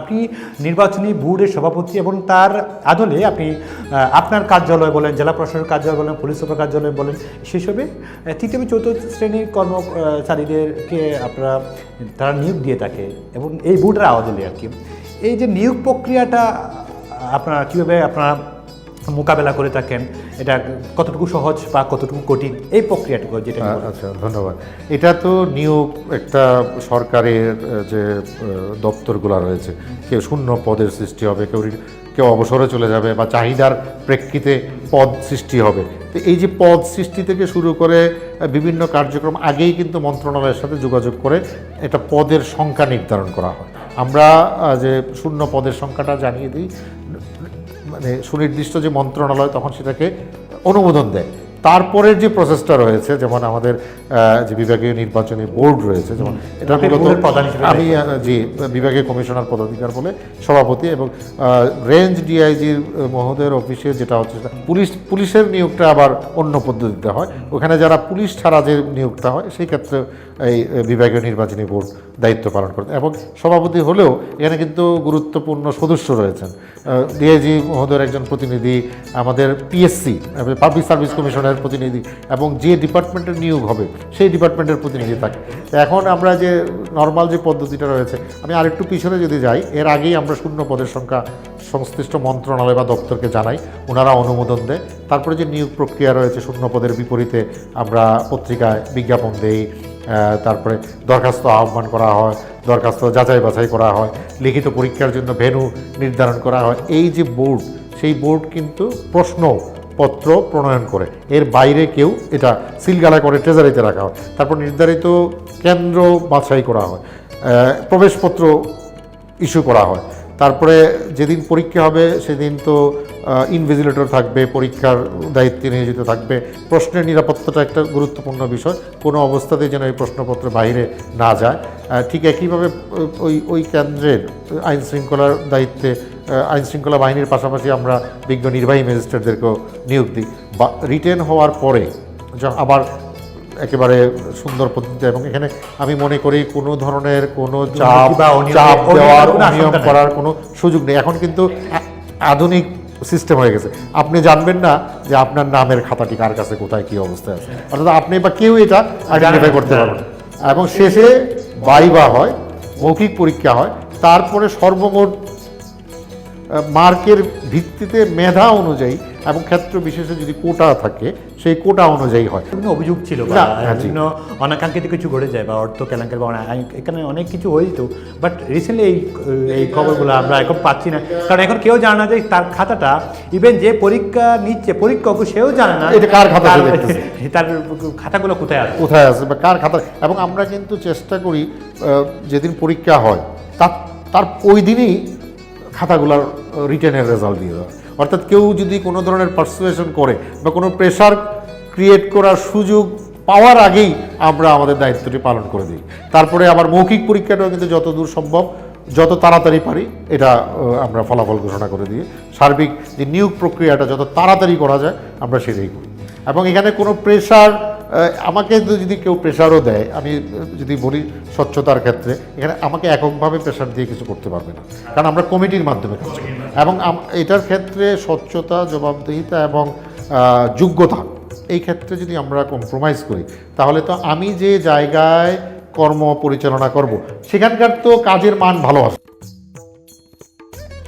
আপনি নির্বাচনী বোর্ডের সভাপতি এবং তার আদলে আপনি আপনার কার্যালয় বলেন, জেলা প্রশাসনের কার্যালয় বলেন, পুলিশ সুপার কার্যালয় বলেন সেসবে তৃতীয় চতুর্থ শ্রেণির কর্মচারীদেরকে আপনারা, তারা নিয়োগ দিয়ে থাকে এবং এই বোর্ডের আদলে আর কি। এই যে নিয়োগ প্রক্রিয়াটা আপনারা কীভাবে আপনারা মোকাবেলা করে থাকেন এটা কতটুকু সহজ বা কতটুকু কঠিন এই প্রক্রিয়াটুকু যেটা আচ্ছা ধন্যবাদ। এটা তো নিয়োগ একটা সরকারের যে দপ্তরগুলো রয়েছে। কেউ শূন্য পদের সৃষ্টি হবে কেউ কেউ অবসরে চলে যাবে বা চাহিদার প্রেক্ষিতে পদ সৃষ্টি হবে। তো এই যে পদ সৃষ্টি থেকে শুরু করে বিভিন্ন কার্যক্রম আগেই কিন্তু মন্ত্রণালয়ের সাথে যোগাযোগ করে এটা পদের সংখ্যা নির্ধারণ করা হয়। আমরা যে শূন্য পদের সংখ্যাটা জানিয়ে দিই মানে সুনির্দিষ্ট যে মন্ত্রণালয় তখন সেটাকে অনুমোদন দেয়। তারপরের যে প্রসেসটা রয়েছে যেমন আমাদের যে বিভাগীয় নির্বাচনী বোর্ড রয়েছে যেমন এটা মূলত আমি জি বিভাগীয় কমিশনার পদাধিকার বলে সভাপতি এবং রেঞ্জ ডিআইজির মহোদয়ের অফিসে যেটা হচ্ছে পুলিশ পুলিশের নিয়োগটা আবার অন্য পদ্ধতিতে হয়। ওখানে যারা পুলিশ ছাড়া যে নিয়োগটা হয় সেই ক্ষেত্রে এই বিভাগীয় নির্বাচনী বোর্ড দায়িত্ব পালন করে। এবং সভাপতি হলেও এখানে কিন্তু গুরুত্বপূর্ণ সদস্য রয়েছেন। ডিআইজি মহোদয়ের একজন প্রতিনিধি আমাদের পিএসসি পাবলিক সার্ভিস কমিশনের প্রতিনিধি এবং যে ডিপার্টমেন্টের নিয়োগ হবে, সেই ডিপার্টমেন্টের প্রতিনিধি থাকে। এখন আমরা যে নর্মাল যে পদ্ধতিটা রয়েছে, আমি আরেকটু পিছনে যদি যাই, এর আগেই আমরা শূন্য পদের সংখ্যা সংশ্লিষ্ট মন্ত্রণালয় বা দপ্তরকে জানাই, ওনারা অনুমোদন দেয়। তারপরে যে নিয়োগ প্রক্রিয়া রয়েছে, শূন্য পদের বিপরীতে আমরা পত্রিকায় বিজ্ঞাপন দেই তারপরে দরখাস্ত আহ্বান করা হয়, দরখাস্ত যাচাই বাছাই করা হয়, লিখিত পরীক্ষার জন্য ভেন্যু নির্ধারণ করা হয়। এই যে বোর্ড, সেই বোর্ড কিন্তু প্রশ্ন পত্র প্রণয়ন করে। এর বাইরে কেউ এটা সিলগালা করে ট্রেজারিতে রাখা হয়। তারপর নির্ধারিত কেন্দ্র বাছাই করা হয়। প্রবেশপত্র ইস্যু করা হয়। তারপরে যেদিন পরীক্ষা হবে, সেদিন তো ইনভিজিলেটর থাকবে, পরীক্ষার দায়িত্বে নিয়োজিত থাকবে। প্রশ্নের নিরাপত্তাটা একটা গুরুত্বপূর্ণ বিষয়। কোনো অবস্থাতেই যেন এই প্রশ্নপত্র বাইরে না যায়। ঠিক একইভাবে ওই ওই কেন্দ্রের আইন শৃঙ্খলার দায়িত্বে আইন শৃঙ্খলা বাহিনীর পাশাপাশি আমরা বিজ্ঞ নির্বাহী ম্যাজিস্ট্রেটদেরকেও নিয়োগ দিই। বা রিটেন হওয়ার পরে আবার একেবারে সুন্দর পদ্ধতি এবং এখানে আমি মনে করি কোনো ধরনের কোনো চাপ বা চাপ দেওয়ার নিয়ম করার কোনো সুযোগ নেই। এখন কিন্তু আধুনিক সিস্টেম হয়ে গেছে। আপনি জানবেন না যে আপনার নামের খাতাটি কার কাছে কোথায় কী অবস্থায় আছে। অর্থাৎ আপনি বা কেউ এটা আইডেন্টিফাই করতে পারবেন। এবং শেষে বাইবা হয় মৌখিক পরীক্ষা হয় তারপরে সর্বমোট মার্কের ভিত্তিতে মেধা অনুযায়ী এবং ক্ষেত্র বিশেষে যদি কোটা থাকে সেই কোটা অনুযায়ী হয়। বিভিন্ন অভিযোগ ছিল বা না, হ্যাঁ, বিভিন্ন অনাকাঙ্ক্ষিত কিছু ঘটে যায় বা অর্থ কেলেঙ্কারি বা এখানে অনেক কিছু হইতো বাট রিসেন্টলি এই এই খবরগুলো আমরা এখন পাচ্ছি না। কারণ এখন কেউ জানে না যে তার খাতাটা ইভেন যে পরীক্ষা নিচ্ছে পরীক্ষক সেও জানে না এটা কার খাতা তার- খাতাগুলো কোথায় আছে? কোথায় আছে বা কার খাতা? এবং আমরা কিন্তু চেষ্টা করি যেদিন পরীক্ষা হয় তার তার ওই দিনই খাতাগুলোর রিটেনের রেজাল্ট দিয়ে দেওয়া। অর্থাৎ কেউ যদি কোনো ধরনের পার্সুয়েশন করে বা কোনো প্রেশার ক্রিয়েট করার সুযোগ পাওয়ার আগেই আমরা আমাদের দায়িত্বটি পালন করে দিই। তারপরে আবার মৌখিক পরীক্ষাটাও কিন্তু যত দূর সম্ভব, যত তাড়াতাড়ি পারি, এটা আমরা ফলাফল ঘোষণা করে দিয়ে সার্বিক যে নিয়োগ প্রক্রিয়াটা যত তাড়াতাড়ি করা যায়, আমরা সেটাই করি। এবং এখানে কোনো প্রেশার আমাকে যদি কেউ প্রেশারও দেয়, আমি যদি বলি স্বচ্ছতার ক্ষেত্রে, এখানে আমাকে এককভাবে প্রেশার দিয়ে কিছু করতে পারবে না। কারণ আমরা কমিটির মাধ্যমে কাজ করি। এবং এটার ক্ষেত্রে স্বচ্ছতা, জবাবদিহিতা এবং যোগ্যতা, এই ক্ষেত্রে যদি আমরা কম্প্রোমাইজ করি, তাহলে তো আমি যে জায়গায় কর্ম পরিচালনা করব, সেখানকার তো কাজের মান ভালো হবে